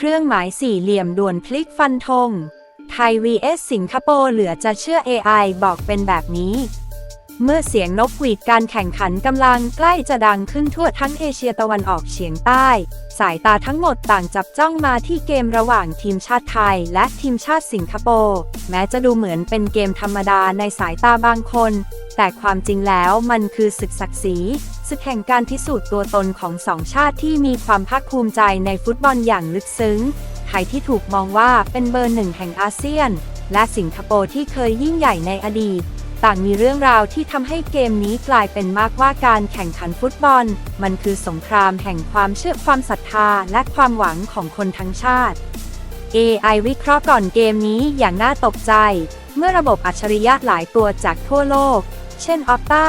เครื่องหมายสี่เหลี่ยมด่วนพลิกฟันธง ไทย vs สิงคโปร์เหลือจะเชื่อ AI บอกเป็นแบบนี้ เมื่อเสียงนกหวีดการแข่งขันกำลังใกล้จะดังขึ้นทั่วทั้งเอเชียตะวันออกเฉียงใต้ สายตาทั้งหมดต่างจับจ้องมาที่เกมระหว่างทีมชาติไทย และทีมชาติสิงคโปร์แม้จะดูเหมือนเป็นเกมธรรมดาในสายตาบางคน แต่ความจริงแล้วมันคือศึกศักดิ์ศรี ศึกแห่งการพิสูจน์ตัวตนของสองชาติที่มีความภาคภูมิใจในฟุตบอลอย่างลึกซึ้ง ไทยที่ถูกมองว่าเป็นเบอร์หนึ่งแห่งอาเซียน และสิงคโปร์ที่เคยยิ่งใหญ่ในอดีต ต่างมีเรื่องราวที่ทำให้เกมนี้กลายเป็นมากว่าการแข่งขันฟุตบอล มันคือสงครามแห่งความเชื่อความศรัทธาและความหวังของคนทั้งชาติ AI วิเคราะห์ก่อนเกมนี้อย่างน่าตกใจ เมื่อระบบอัจฉริยะหลายตัวจากทั่วโลก เช่น Opta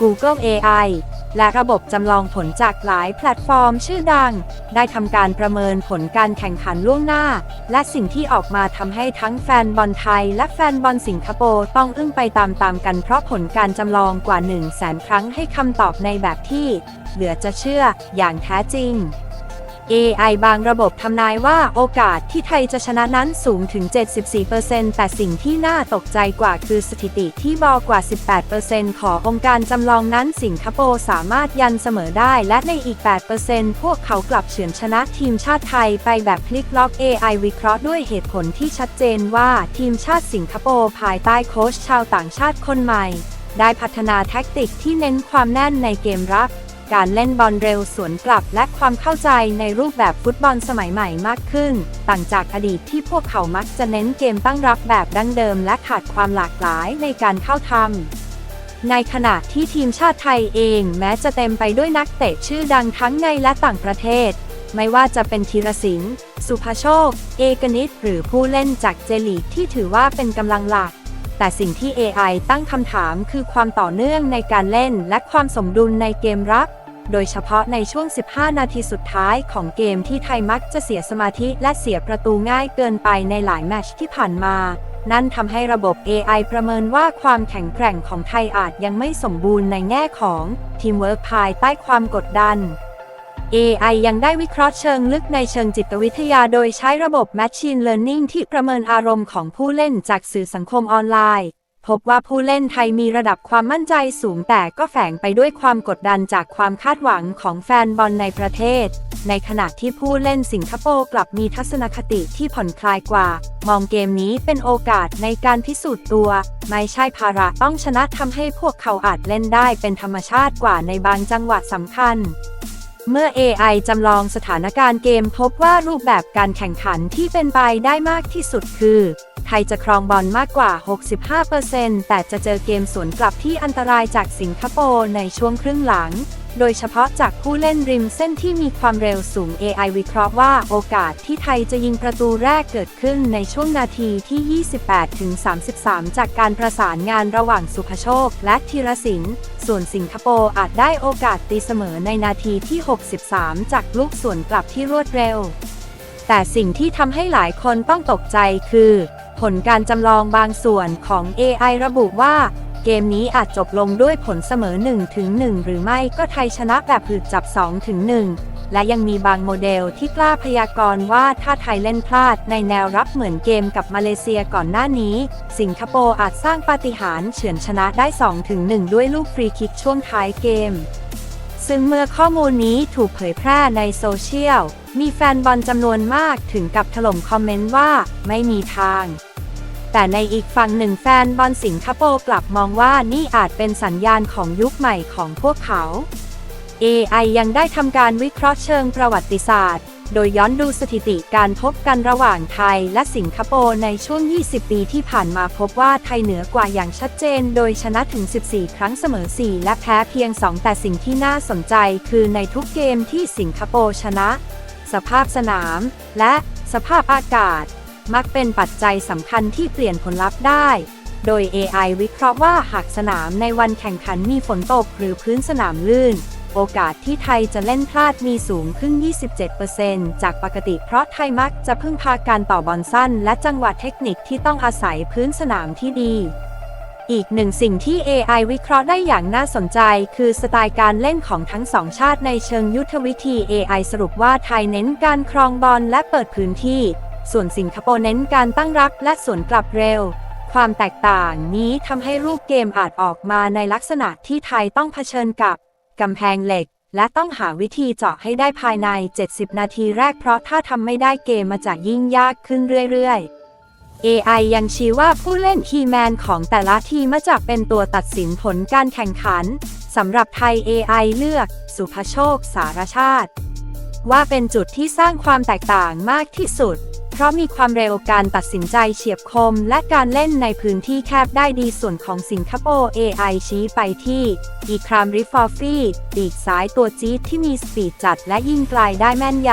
Google AI และระบบจำลองผลจากหลายแพลตฟอร์มชื่อดัง ได้ทำการประเมินผลการแข่งขันล่วงหน้า และสิ่งที่ออกมาทำให้ทั้งแฟนบอลไทย และแฟนบอลสิงคโปร์ต้องอึ้งไปตามๆกันเพราะผลการจำลองกว่า 1 0 0 0 0แสนครั้งให้คำตอบในแบบที่ เหลือจะเชื่ออย่างแท้จริง AI บางระบบทำนายว่าโอกาสที่ไทยจะชนะนั้นสูงถึง 74%แต่สิ่งที่น่าตกใจกว่าคือสถิติที่บอกกว่า 18%ขององค์การจำลองนั้นสิงคโปร์สามารถยันเสมอได้ และในอีก 8%พวกเขากลับเฉือนชนะทีมชาติไทยไปแบบพลิกล็อก AI วิเคราะห์ด้วยเหตุผลที่ชัดเจนว่าทีมชาติสิงคโปร์ภายใต้โค้ชชาวต่างชาติคนใหม่ ได้พัฒนาแท็กติกที่เน้นความแน่นในเกมรับ การเล่นบอลเร็วสวนกลับและความเข้าใจในรูปแบบฟุตบอลสมัยใหม่มากขึ้น ต่างจากอดีตที่พวกเขามักจะเน้นเกมตั้งรับแบบดั้งเดิมและขาดความหลากหลายในการเข้าทำในขณะที่ทีมชาติไทยเองแม้จะเต็มไปด้วยนักเตะชื่อดังทั้งในและต่างประเทศ ไม่ว่าจะเป็นธีรศิลป์สุภโชค เอกนิตหรือผู้เล่นจากเจลีกที่ถือว่าเป็นกำลังหลัก แต่สิ่งที่ AI ตั้งคำถามคือความต่อเนื่องในการเล่นและความสมดุลในเกมรับ โดยเฉพาะในช่วง 15 นาทีสุดท้ายของเกมที่ไทยมักจะเสียสมาธิและเสียประตูง่ายเกินไปในหลายแมชที่ผ่านมา นั่นทำให้ระบบ AI ประเมินว่าความแข็งแกร่งของไทยอาจยังไม่สมบูรณ์ในแง่ของทีมเวิร์กภายใต้ความกดดัน AI ยังได้วิเคราะห์เชิงลึกในเชิงจิตวิทยาโดยใช้ระบบ Machine Learning ที่ประเมินอารมณ์ของผู้เล่นจากสื่อสังคมออนไลน์ พบว่าผู้เล่นไทยมีระดับความมั่นใจสูงแต่ก็แฝงไปด้วยความกดดันจากความคาดหวังของแฟนบอลในประเทศ ในขณะที่ผู้เล่นสิงคโปร์กลับมีทัศนคติที่ผ่อนคลายกว่า มองเกมนี้เป็นโอกาสในการพิสูจน์ตัว ไม่ใช่ภาระต้องชนะทำให้พวกเขาอาจเล่นได้เป็นธรรมชาติกว่าในบางจังหวะสำคัญ เมื่อ AI จำลองสถานการณ์เกมพบว่ารูปแบบการแข่งขันที่เป็นไปได้มากที่สุดคือ ไทยจะครองบอลมากกว่า 65%แต่จะเจอเกมสวนกลับที่อันตรายจากสิงคโปร์ในช่วงครึ่งหลัง โดยเฉพาะจากผู้เล่นริมเส้นที่มีความเร็วสูง AI วิเคราะห์ว่าโอกาสที่ไทยจะยิงประตูแรกเกิดขึ้นในช่วงนาทีที่ 28 ถึง 33 จากการประสานงานระหว่างสุภโชค และธีรศิลป์ส่วนสิงคโปร์อาจได้โอกาสตีเสมอในนาทีที่ 63 จากลูกส่วนกลับที่รวดเร็ว แต่สิ่งที่ทำให้หลายคนต้องตกใจคือ ผลการจำลองบางส่วนของ AI ระบุว่า เกมนี้อาจจบลงด้วยผลเสมอ1ถึง1หรือไม่ก็ไทยชนะแบบหืดจับ2ถึง1และยังมีบางโมเดลที่กล้าพยากรณ์ว่าถ้าไทยเล่นพลาดในแนวรับเหมือนเกมกับมาเลเซียก่อนหน้านี้ สิงคโปร์อาจสร้างปาฏิหาริย์เฉือนชนะได้2ถึง1ด้วยลูกฟรีคิกช่วงท้ายเกม ซึ่งเมื่อข้อมูลนี้ถูกเผยแพร่ในโซเชียลมีแฟนบอลจำนวนมากถึงกับถล่มคอมเมนต์ว่าไม่มีทาง แต่ในอีกฝั่งหนึ่งแฟนบอลสิงคโปร์กลับมองว่านี่อาจเป็นสัญญาณของยุคใหม่ของพวกเขา AI ยังได้ทำการวิเคราะห์เชิงประวัติศาสตร์ โดยย้อนดูสถิติการพบกันระหว่างไทยและสิงคโปร์ในช่วง 20 ปีที่ผ่านมาพบว่าไทยเหนือกว่าอย่างชัดเจน โดยชนะถึง 14 ครั้งเสมอ 4 และแพ้เพียง 2 แต่สิ่งที่น่าสนใจคือในทุกเกมที่สิงคโปร์ชนะ สภาพสนาม และสภาพอากาศ มักเป็นปัจจัยสำคัญที่เปลี่ยนผลลัพธ์ได้ โดย AI วิเคราะห์ว่าหากสนามในวันแข่งขันมีฝนตกหรือพื้นสนามลื่น โอกาสที่ไทยจะเล่นพลาดมีสูงขึ้น 27%จากปกติเพราะไทยมักจะพึ่งพาการต่อบอลสั้น และจังหวะเทคนิคที่ต้องอาศัยพื้นสนามที่ดีอีกหนึ่งสิ่งที่ AI วิเคราะห์ได้อย่างน่าสนใจ คือสไตล์การเล่นของทั้งสองชาติในเชิงยุทธวิธี AI สรุปว่าไทยเน้นการครองบอลและเปิดพื้นที่ ส่วนสิงคโปร์เน้นการตั้งรับและสวนกลับเร็ว ความแตกต่างนี้ทำให้รูปเกมอาจออกมาในลักษณะที่ไทยต้องเผชิญกับกำแพงเหล็ก และต้องหาวิธีเจาะให้ได้ภายใน 70 นาทีแรกเพราะถ้าทำไม่ได้เกมมาจะยิ่งยากขึ้นเรื่อยๆ AI ยังชี้ว่าผู้เล่นคีย์แมนของแต่ละทีมาจากเป็นตัวตัดสินผลการแข่งขัน สำหรับไทย AI เลือก สุภโชค สารชาติ ว่าเป็นจุดที่สร้างความแตกต่างมากที่สุด เพราะมีความเร็วการตัดสินใจเฉียบคม และการเล่นในพื้นที่แคบได้ดีส่วนของสิงคโปร์ AI ชี้ไปที่อีครามริฟอร์ฟี่ปีกซ้ายตัวจี๊ดที่มีสปีดจัดและยิงไกลได้แม่นย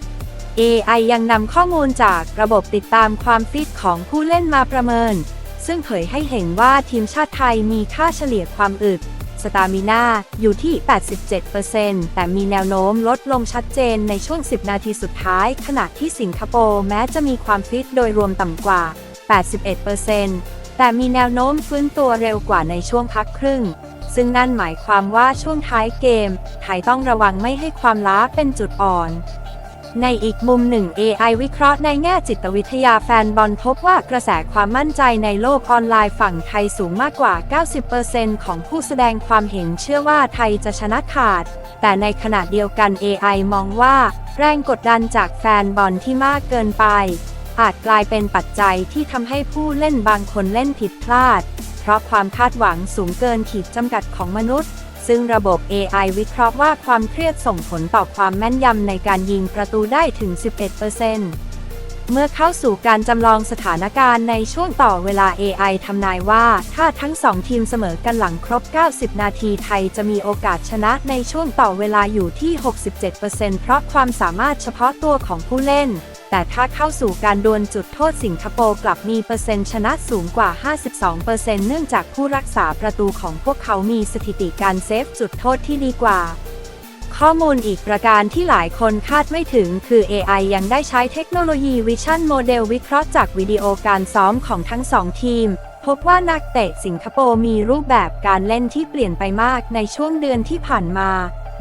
ำ AI ยังนำข้อมูลจากระบบติดตามความฟิตของผู้เล่นมาประเมิน ซึ่งเผยให้เห็นว่าทีมชาติไทยมีค่าเฉลี่ยความอึด สตามิน่าอยู่ที่ 87%แต่มีแนวโน้มลดลงชัดเจนในช่วง 10 นาทีสุดท้าย ขณะที่สิงคโปร์แม้จะมีความฟิตโดยรวมต่ำกว่า 81%แต่มีแนวโน้มฟื้นตัวเร็วกว่าในช่วงพักครึ่ง ซึ่งนั่นหมายความว่าช่วงท้ายเกม ไทยต้องระวังไม่ให้ความล้าเป็นจุดอ่อน ในอีกมุมหนึ่ง AI วิเคราะห์ในแง่จิตวิทยาแฟนบอลพบว่ากระแสความมั่นใจในโลกออนไลน์ฝั่งไทยสูงมากกว่า 90%ของผู้แสดงความเห็นเชื่อว่าไทยจะชนะขาด แต่ในขณะเดียวกัน AI มองว่า แรงกดดันจากแฟนบอลที่มากเกินไป อาจกลายเป็นปัจจัยที่ทำให้ผู้เล่นบางคนเล่นผิดพลาด เพราะความคาดหวังสูงเกินขีดจำกัดของมนุษย์ ซึ่งระบบ AI วิเคราะห์ว่าความเครียดส่งผลต่อความแม่นยำในการยิงประตูได้ถึง 11%เมื่อเข้าสู่การจำลองสถานการณ์ในช่วงต่อเวลา AI ทำนายว่า ถ้าทั้งสองทีมเสมอกันหลังครบ 90 นาทีไทยจะมีโอกาสชนะในช่วงต่อเวลาอยู่ที่ 67%เพราะความสามารถเฉพาะตัวของผู้เล่น แต่ถ้าเข้าสู่การดวลจุดโทษสิงคโปร์กลับมีเปอร์เซ็นต์ชนะสูงกว่า 52%เนื่องจากผู้รักษาประตูของพวกเขามีสถิติการเซฟจุดโทษที่ดีกว่า ข้อมูลอีกประการที่หลายคนคาดไม่ถึงคือ AI ยังได้ใช้เทคโนโลยีวิชั่นโมเดลวิเคราะห์จากวิดีโอการซ้อมของทั้งสองทีมพบว่านักเตะสิงคโปร์มีรูปแบบการเล่นที่เปลี่ยนไปมากในช่วงเดือนที่ผ่านมา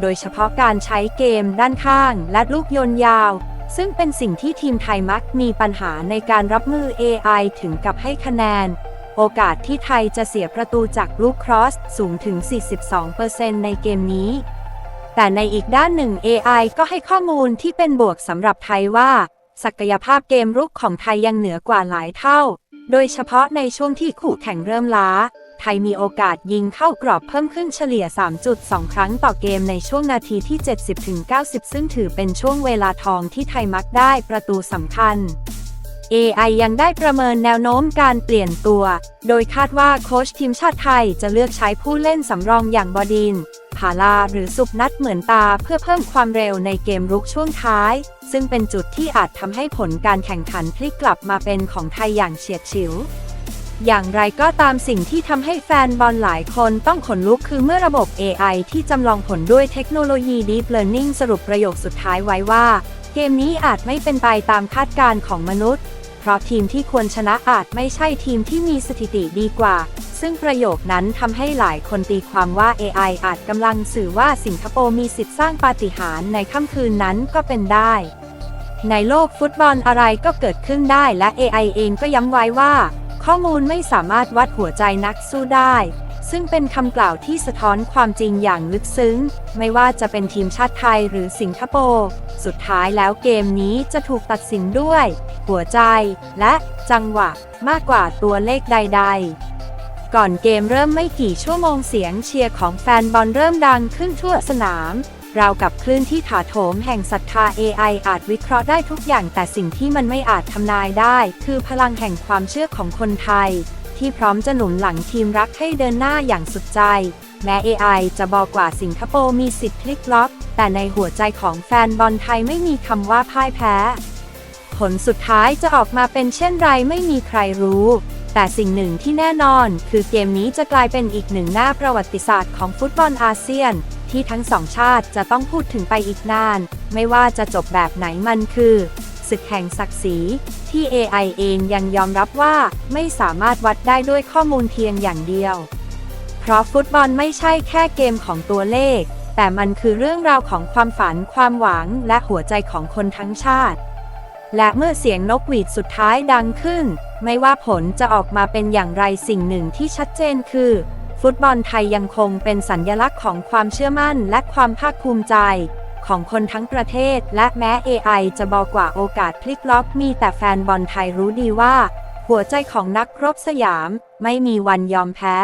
โดยเฉพาะการใช้เกมด้านข้างและลูกโยนยาว ซึ่งเป็นสิ่งที่ทีมไทยมักมีปัญหาในการรับมือ AI ถึงกับให้คะแนน โอกาสที่ไทยจะเสียประตูจากลูกครอสสูงถึง 42%ในเกมนี้ แต่ในอีกด้านหนึ่ง AI ก็ให้ข้อมูลที่เป็นบวกสำหรับไทยว่า ศักยภาพเกมรุกของไทยยังเหนือกว่าหลายเท่า โดยเฉพาะในช่วงที่คู่แข่งเริ่มล้า ไทยมีโอกาสยิงเข้ากรอบเพิ่มขึ้นเฉลี่ย 3.2 ครั้งต่อเกมในช่วงนาทีที่ 70-90 ซึ่งถือเป็นช่วงเวลาทองที่ไทยมักได้ประตูสำคัญ AI ยังได้ประเมินแนวโน้มการเปลี่ยนตัว โดยคาดว่าโค้ชทีมชาติไทยจะเลือกใช้ผู้เล่นสำรองอย่างบอดิน ผาลาหรือสุบนัดเหมือนตาเพื่อเพิ่มความเร็วในเกมรุกช่วงท้าย ซึ่งเป็นจุดที่อาจทำให้ผลการแข่งขันพลิกกลับมาเป็นของไทยอย่างเฉียดฉิว อย่างไรก็ตามสิ่งที่ทำให้แฟนบอลหลายคนต้องขนลุกคือเมื่อระบบ AI ที่จำลองผลด้วยเทคโนโลยี Deep Learning สรุปประโยคสุดท้ายไว้ว่า เกมนี้อาจไม่เป็นไปตามคาดการณ์ของมนุษย์ เพราะทีมที่ควรชนะอาจไม่ใช่ทีมที่มีสถิติดีกว่า ซึ่งประโยคนั้นทำให้หลายคนตีความว่า AI อาจกำลังสื่อว่าสิงคโปร์มีสิทธิ์สร้างปาฏิหาริย์ในค่ำคืนนั้นก็เป็นได้ในโลกฟุตบอลอะไรก็เกิดขึ้นได้และ AI เองก็ย้ำไว้ว่า ข้อมูลไม่สามารถวัดหัวใจนักสู้ได้ ซึ่งเป็นคำกล่าวที่สะท้อนความจริงอย่างลึกซึ้ง ไม่ว่าจะเป็นทีมชาติไทยหรือสิงคโปร์ สุดท้ายแล้วเกมนี้จะถูกตัดสินด้วย หัวใจ และจังหวะมากกว่าตัวเลขใด ๆก่อนเกมเริ่มไม่กี่ชั่วโมงเสียงเชียร์ของแฟนบอลเริ่มดังขึ้นทั่วสนาม ราวกับคลื่นที่ถาโถมแห่งศรัทธา AI อาจวิเคราะห์ได้ทุกอย่างแต่สิ่งที่มันไม่อาจทำนายได้ คือพลังแห่งความเชื่อของคนไทย ที่พร้อมจะหนุนหลังทีมรักให้เดินหน้าอย่างสุดใจ แม้ AI จะบอกกว่าสิงคโปร์มีสิทธิ์พลิกล็อก แต่ในหัวใจของแฟนบอลไทยไม่มีคำว่าพ่ายแพ้ ผลสุดท้ายจะออกมาเป็นเช่นไรไม่มีใครรู้แต่สิ่งหนึ่งที่แน่นอน คือเกมนี้จะกลายเป็นอีกหนึ่งหน้าประวัติศาสตร์ของฟุตบอลอาเซียน ที่ทั้งสองชาติจะต้องพูดถึงไปอีกนาน ไม่ว่าจะจบแบบไหนมันคือศึกแห่งศักดิ์ศรีที่ AI เองยังยอมรับว่าไม่สามารถวัดได้ด้วยข้อมูลเพียงอย่างเดียว เพราะฟุตบอลไม่ใช่แค่เกมของตัวเลข แต่มันคือเรื่องราวของความฝัน ความหวัง และหัวใจของคนทั้งชาติ และเมื่อเสียงนกหวีดสุดท้ายดังขึ้น ไม่ว่าผลจะออกมาเป็นอย่างไรสิ่งหนึ่งที่ชัดเจนคือ ฟุตบอลไทยยังคงเป็นสัญลักษณ์ของความเชื่อมั่นและความภาคภูมิใจ ของคนทั้งประเทศ และแม้ AI จะบอกกว่าโอกาสพลิกล็อกมีแต่แฟนบอลไทยรู้ดีว่า หัวใจของนักรบสยามไม่มีวันยอมแพ้